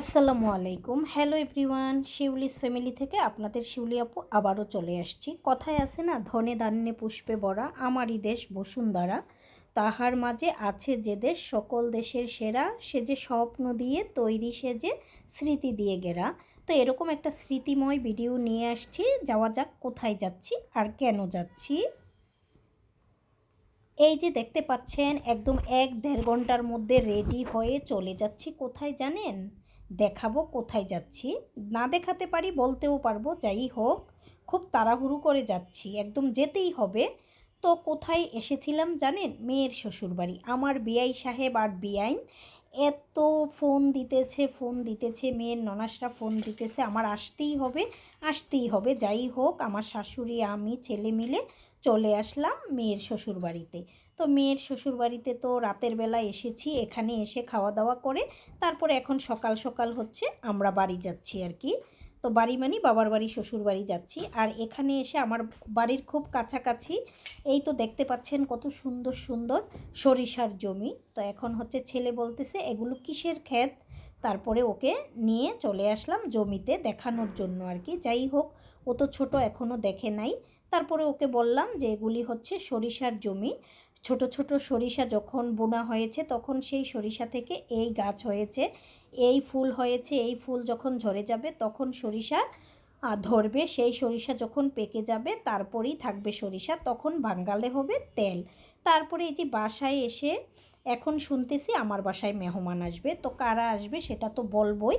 আসসালামু আলাইকুম। Hello everyone Shiuli's family থেকে আপনাদের শিউলি আপু আবারও চলে আসছি। কথায় আছে না, ধনে ধান্যে পুষ্পে ভরা আমারই দেশ বসুন্ধরা। তাহার মাঝে আছে যে দেশ, সকল দেশের সেরা, সে যে স্বপ্ন দিয়ে তৈরি, সে যে স্মৃতি দিয়ে গেরা। তো এরকম একটা স্মৃতিময় ভিডিও নিয়ে আসছি, যাওয়া যাক কোথায় যাচ্ছি আর কেন যাচ্ছি। এই যে দেখতে পাচ্ছেন, একদম এক দেড় ঘণ্টার মধ্যে রেডি হয়ে চলে যাচ্ছি। কোথায় জানেন? দেখাবো কোথায় যাচ্ছি। না দেখাতে পারি, বলতেও পারব, যাই হোক, খুব তাড়াহুড়ো করে যাচ্ছি, একদম যেতেই হবে। তো কোথায় এসেছিলাম জানেন? মেয়ের শ্বশুরবাড়ি। আমার বিআই সাহেব আর বিআইন এত ফোন দিতেছে ফোন দিতেছে, মেয়ের ননাসরা ফোন দিতেছে, আমার আসতেই হবে আসতেই হবে। যাই হোক, আমার শাশুড়ি, আমি, ছেলে মিলে চলে আসলাম মেয়ের শ্বশুরবাড়িতে। তো মেয়ের শ্বশুরবাড়িতে তো রাতের বেলা এসেছি, এখানে এসে খাওয়া দাওয়া করে তারপরে এখন সকাল সকাল হচ্ছে আমরা বাড়ি যাচ্ছি আর কি। তো বাড়ি মানে বাবার বাড়ি শ্বশুর বাড়ি যাচ্ছি। আর এখানে এসে আমার বাড়ির খুব কাছাকাছি, এই তো দেখতে পাচ্ছেন কত সুন্দর সুন্দর সরিষার জমি। তো এখন হচ্ছে ছেলে বলতেছে, এগুলো কিসের ক্ষেত? তারপরে ওকে নিয়ে চলে আসলাম জমিতে দেখানোর জন্য আর কি। যাই হোক, ও তো ছোটো এখনও দেখে নাই। তারপরে ওকে বললাম যে, এগুলি হচ্ছে সরিষার জমি। ছোট ছোট সরিষা যখন বোনা হয়েছে, তখন সেই সরিষা থেকে এই গাছ হয়েছে, এই ফুল হয়েছে, এই ফুল যখন ঝরে যাবে, তখন সরিষা ধরবে, সেই সরিষা যখন পেকে যাবে, তারপরেই থাকবে সরিষা, তখন বাঙ্গালে হবে তেল। তারপরে এই যে বাসায় এসে, এখন শুনতেছি আমার বাসায় মেহমান আসবে, তো কারা আসবে সেটা তো বলবই।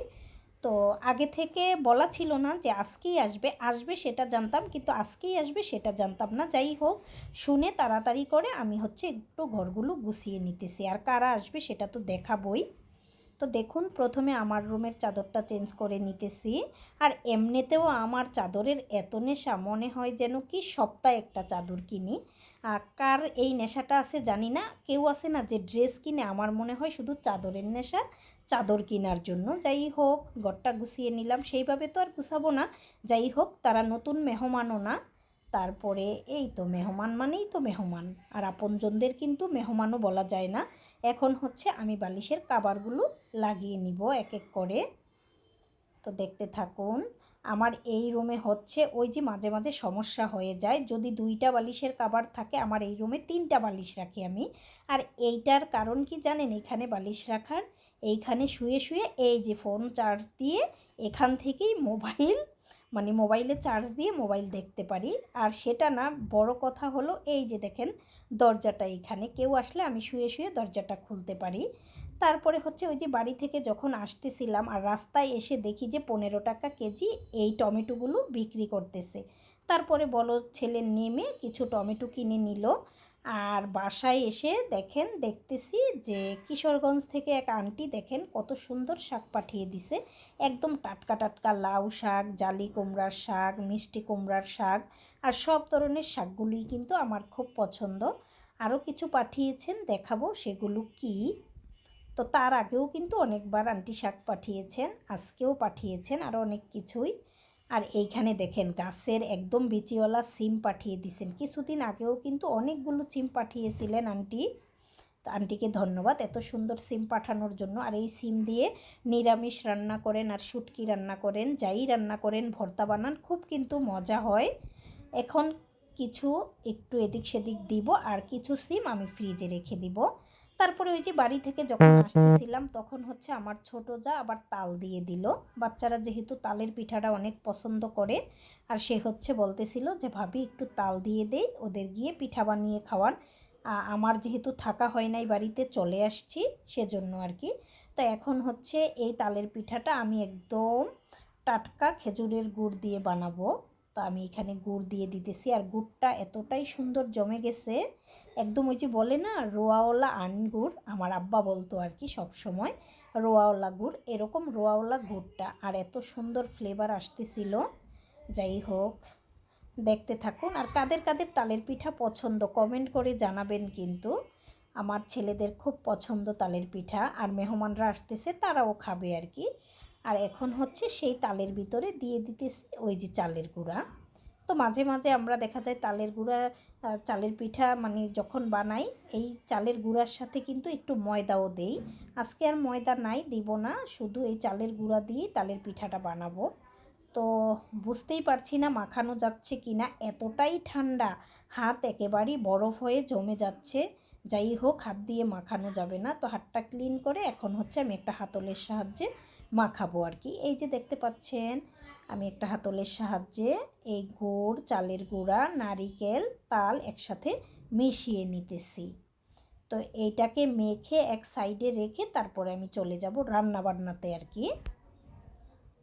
তো আগে থেকে বলা ছিল না যে আজকেই আসবে আসবে সেটা জানতাম কিন্তু আজকেই আসবে সেটা জানতাম না। যাই হোক, শুনে তাড়াতাড়ি করে আমি হচ্ছে একটু ঘরগুলো গুছিয়ে নিতেছি। আর কারা আসবে সেটা তো দেখাবই। তো দেখুন, প্রথমে আমার রুমের চাদরটা চেঞ্জ করে নিতেছি। আর এমনিতেও আমার চাদরের এত নেশা, মনে হয় যেন কি সপ্তাহে একটা চাদর কিনি। কার এই নেশাটা আছে জানি না, কেউ আছে না যে ড্রেস কিনে আমার মনে হয় শুধু চাদরের নেশা, চাদর কেনার জন্য। যাই হোক, ঘরটা গুছিয়ে নিলাম, সেইভাবে তো আর গুছাবো না। যাই হোক, তারা নতুন মেহমানও না। তারপরে এই তো মেহমান মানেই তো মেহমান। আর আপনজনদের কিন্তু মেহমানও বলা যায় না। এখন হচ্ছে আমি বালিশের কাবারগুলো লাগিয়ে নিব এক এক করে। তো দেখতে থাকুন, আমার এই রুমে হচ্ছে ওই যে মাঝে মাঝে সমস্যা হয়ে যায়। যদি দুইটা বালিশের কাবার থাকে, আমার এই রুমে তিনটা বালিশ রাখি আমি। আর এইটার কারণ কি জানেন? এখানে বালিশ রাখার, এইখানে শুয়ে শুয়ে এই যে ফোন চার্জ দিয়ে এখান থেকেই মোবাইল মানে মোবাইলে চার্জ দিয়ে মোবাইল দেখতে পারি। আর সেটা না, বড় কথা হলো এই যে দেখেন, দরজাটা এখানে। কেউ আসলে আমি শুয়ে শুয়ে দরজাটা খুলতে পারি। তারপরে হচ্ছে ওই যে বাড়ি থেকে যখন আসতেছিলাম আর রাস্তায় এসে দেখি যে পনেরো টাকা কেজি এই টমেটোগুলো বিক্রি করতেছে। তারপরে বলো ছেলে নেমে কিছু টমেটো কিনে নিল। আর বাসায় এসে দেখেন, দেখতেছি যে কিশোরগঞ্জ থেকে এক আন্টি দেখেন কত সুন্দর শাক পাঠিয়ে দিছে। একদম টাটকা টাটকা লাউ শাক, জালি কুমড়ার শাক, মিষ্টি কুমড়ার শাক আর সব ধরনের শাকগুলি কিন্তু আমার খুব পছন্দ। আরও কিছু পাঠিয়েছেন, দেখাবো সেগুলো কি। তো তার আগেও কিন্তু অনেকবার আন্টি শাক পাঠিয়েছেন, আজকেও পাঠিয়েছেন আরও অনেক কিছুই। আর এইখানে দেখেন গাছের একদম বিচিওয়ালা সিম পাঠিয়ে দিছেন। কিছুদিন আগেও কিন্তু অনেকগুলো সিম পাঠিয়েছিলেন আন্টি। তো আন্টিকে ধন্যবাদ এত সুন্দর সিম পাঠানোর জন্য। আর এই সিম দিয়ে নিরামিষ রান্না করেন আর শুটকি রান্না করেন, যাই রান্না করেন, ভর্তা বানান, খুব কিন্তু মজা হয়। এখন কিছু একটু এদিক সেদিক দিব আর কিছু সিম আমি ফ্রিজে রেখে দিব। তারপরে ওই যে বাড়ি থেকে যখন আসতেছিলাম, তখন হচ্ছে আমার ছোট যা আবার তাল দিয়ে দিল। বাচ্চারা যেহেতু তালের পিঠাটা অনেক পছন্দ করে, আর সে হচ্ছে বলতেছিল যে, ভাবি, একটু তাল দিয়ে দেই, ওদের গিয়ে পিঠা বানিয়ে খাওয়ান। আমার যেহেতু থাকা হয় নাই বাড়িতে, চলে আসছি সেজন্য আর কি। তো এখন হচ্ছে এই তালের পিঠাটা আমি একদম টাটকা খেজুরের গুড় দিয়ে বানাবো। তো আমি এখানে গুড় দিয়ে দিতেছি। আর গুড়টা এতটাই সুন্দর জমে গেছে, একদম ওই যে বলে না রোয়াওয়ালা আনগুড়, আমার আব্বা বলতো আর কি সব সময় রোয়াওয়ালা গুড়, এরকম রোয়াওয়ালা গুড়টা। আর এত সুন্দর ফ্লেভার আসতেছিল। যাই হোক, দেখতে থাকুন। আর কাদের কাদের তালের পিঠা পছন্দ কমেন্ট করে জানাবেন কিন্তু। আমার ছেলেদের খুব পছন্দ তালের পিঠা, আর মেহমানরা আসতেছে, তারাও খাবে আর কি। আর এখন হচ্ছে সেই তালের ভিতরে দিয়ে দিতেছি ওই যে চালের গুঁড়া। তো মাঝে মাঝে আমরা দেখা যায় তালের গুঁড়া চালের পিঠা মানে যখন বানাই, এই চালের গুঁড়ার সাথে কিন্তু একটু ময়দাও দেই। আজকে আর ময়দা নাই, দিব না, শুধু এই চালের গুঁড়া দিয়েই তালের পিঠাটা বানাবো। তো বুঝতেই পারছি না মাখানো যাচ্ছে কি না এতটাই ঠান্ডা, হাত একেবারেই বরফ হয়ে জমে যাচ্ছে। যাই হোক, হাত দিয়ে মাখানো যাবে না। তো হাতটা ক্লিন করে এখন হচ্ছে আমি একটা হাতলের সাহায্যে মাখাবো আর কি। এই যে দেখতে পাচ্ছেন, আমি একটা হাতলের সাহায্যে এই গুড়, চালের গুঁড়া, নারিকেল, তাল একসাথে মিশিয়ে নিতেছি। তো এইটাকে মেখে এক সাইডে রেখে তারপরে আমি চলে যাব রান্না বান্নাতে আর কি।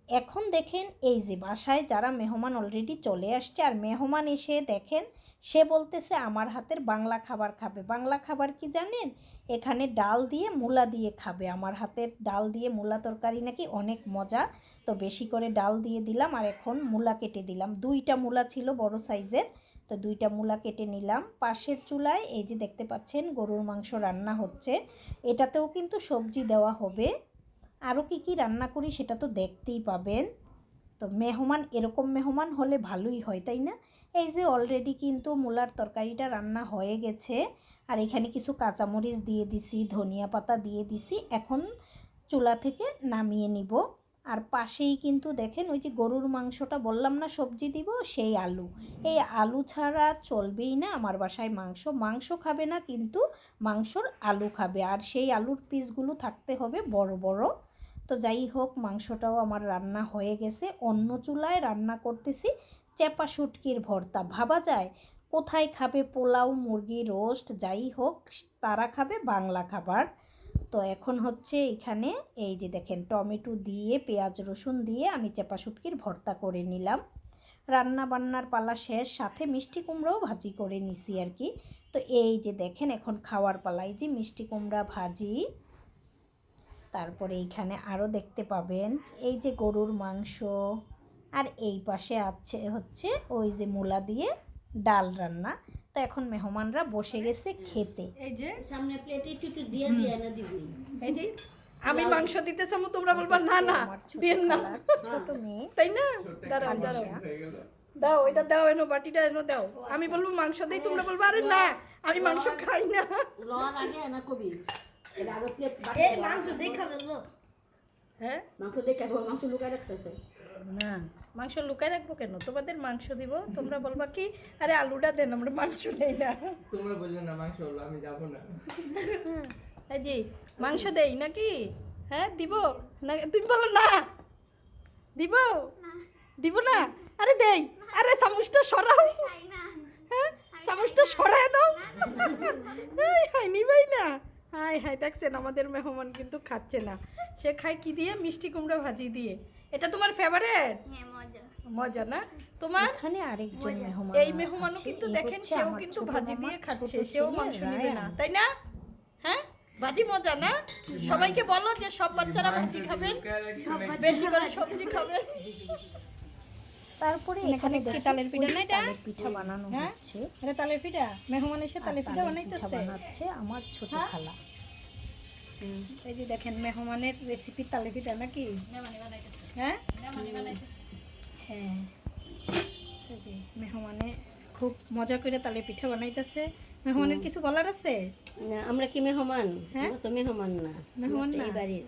এখন দেখেন এই যে বাসায় যারা মেহমান অলরেডি চলে আসছে, আর মেহমান এসে দেখেন সে বলতেছে, আমার হাতের বাংলা খাবার খাবে। বাংলা খাবার কি জানেন? এখানে ডাল দিয়ে মূলা দিয়ে খাবে। আমার হাতের ডাল দিয়ে মূলা তরকারি নাকি অনেক মজা। তো বেশি করে ডাল দিয়ে দিলাম, আর এখন মূলা কেটে দিলাম। দুইটা মূলা ছিল বড় সাইজের, তো দুইটা মূলা কেটে নিলাম। পাশের চুলায় এই যে দেখতে পাচ্ছেন, গরুর মাংস রান্না হচ্ছে। এটাতেও কিন্তু সবজি দেওয়া হবে। আরও কি কি রান্না করি সেটা তো দেখতেই পাবেন। তো মেহমান, এরকম মেহমান হলে ভালোই হয়, তাই না? এই যে অলরেডি কিন্তু মূলার তরকারিটা রান্না হয়ে গেছে। আর এখানে কিছু কাঁচামরিচ দিয়ে দিছি, ধনিয়া পাতা দিয়ে দিছি, এখন চুলা থেকে নামিয়ে নিব। আর পাশেই কিন্তু দেখেন ওই যে গরুর মাংসটা বললাম না, সবজি দিব, সেই আলু। এই আলু ছাড়া চলবেই না আমার বাসায় মাংস। মাংস খাবে না কিন্তু মাংসর আলু খাবে। আর সেই আলুর পিসগুলো থাকতে হবে বড় বড়। তো যাই হোক, মাংসটাও আমার রান্না হয়ে গেছে। অন্য চুলায় রান্না করতেছি চেপা শুটকির ভর্তা। ভাবা যায় কোথায় খাবে পোলাও, মুরগি, রোস্ট, যাই হোক, তারা খাবে বাংলা খাবার। তো এখন হচ্ছে এখানে এই যে দেখেন, টমেটো দিয়ে, পেঁয়াজ, রসুন দিয়ে আমি চেপা শুটকির ভর্তা করে নিলাম। রান্না বান্নার পালা শেষ, সাথে মিষ্টি কুমড়াও ভাজি করে নিছি আর কি। তো এই যে দেখেন, এখন খাওয়ার পালা এই যে মিষ্টি কুমড়া ভাজি। তারপরে এইখানে আরও দেখতে পাবেন এই যে গরুর মাংস। আর এই পাশে আছে হচ্ছে ওই যে মূলা দিয়ে ডাল রান্না। তো এখন মেহমানরা বসে গেছে খেতে। এই যে সামনে প্লেটে একটু দিয়ে দিয়ে না দিবি। এই যে আমি মাংস দিতে চাবো তোমরা বলবা না না দেন না খালার ছোট মেয়ে। তাই না? দাঁড়াও দাঁড়াও। দাও এটা দাও এনো বাটিটা এনো দাও। আমি বলব মাংস দিই তোমরা বলব আরে না আমি মাংস খাই না। লওয়ার আগে না কবি। মাংস দেখা ফেলব হ্যাঁ? মাংস দেখে মাংস লুকায় রাখতেছে না মাংস লুকায় রাখব কেন? তোমাদের মাংস দিব তোমরা বলবা কি আরে আলুটা দেন আমরা মাংস নেই না। তোমরা বললে না মাংস হলো আমি যাব না। এই জি মাংস দেই নাকি? হ্যাঁ দিব? না তুমি বলো না। দিব? দিব না? আরে দেই। আরে চামচটা সরাও। হ্যাঁ চামচটা সরায় দাও। এই হাই নিবাই না। হাই হাই দেখছেন আমাদের মেহমান কিন্তু খাচ্ছে না। সে খায় কি দিয়ে? মিষ্টি কুমড়া ভাজি দিয়ে। এটা তোমার ফেভারেট হ্যাঁ মজা। মজা না? তোমার? এখানে আরেকজন মেহমান এই মেহমানও কিন্তু দেখেন সেও কিন্তু ভাজি দিয়ে খাচ্ছে সেও মাংস নেবে না। তাই না? হ্যাঁ? ভাজি মজা না? সবাইকে বলো যে সব বাচ্চারা ভাজি খাবেন। বেশি করে সবজি খাবেন। তারপরে এখানে কি তালের পিঠা? না এটা? পিঠা বানানো হ্যাঁ? হচ্ছে। এটা তালের পিঠা? মেহমান এসে তালের পিঠা বানাইতেছে। বানাচ্ছে আমার ছোট হ্যাঁ? খালা। এই যে দেখেন মেহমানের রেসিপি তালের পিঠা নাকি? হ্যাঁ? হ্যাঁ। এই যে মেহমানে খুব মজা করে তালের পিঠা বানাইতেছে। মেহমানের কিছু বলার আছে? না আমরা কি মেহমান? হ্যাঁ? তো মেহমান না। মেহমান এই বাড়ির।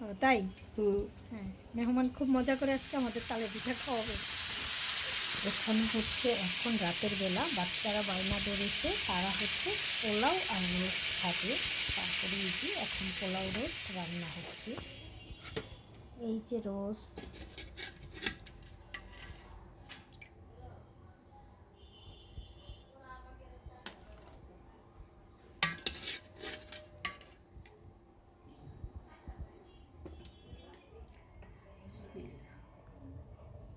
ও, তাই? হুম। হ্যাঁ মেহমান খুব মজা করে আজকে আমাদের তালের পিঠা খাওয়াবে। এখানে হচ্ছে এখন রাতের বেলা বাচ্চারা বায়না ধরেছে তারা হচ্ছে পোলাও আর রোস্ট খাবে। তারপরে এই যে এখন পোলাও রোস্ট রান্না হচ্ছে। এই যে রোস্ট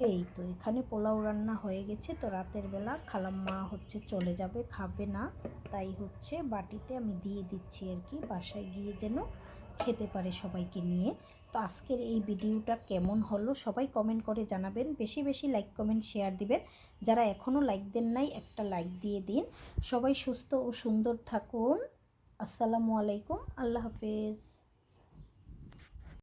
এই তো, এখানে পোলাও রান্না হয়ে গেছে। তো রাতের বেলা খালাম্মা হচ্ছে চলে যাবে, খাবে না। তাই হচ্ছে বাটিতে আমি দিয়ে দিচ্ছি আর কি, বাসায় গিয়ে যেন খেতে পারে সবাইকে নিয়ে। তো আজকের এই ভিডিওটা কেমন হলো সবাই কমেন্ট করে জানাবেন। বেশি বেশি লাইক, কমেন্ট, শেয়ার দিবেন। যারা এখনও লাইক দেন নাই, একটা লাইক দিয়ে দিন। সবাই সুস্থ ও সুন্দর থাকুন। আসসালামু আলাইকুম, আল্লাহ হাফেজ।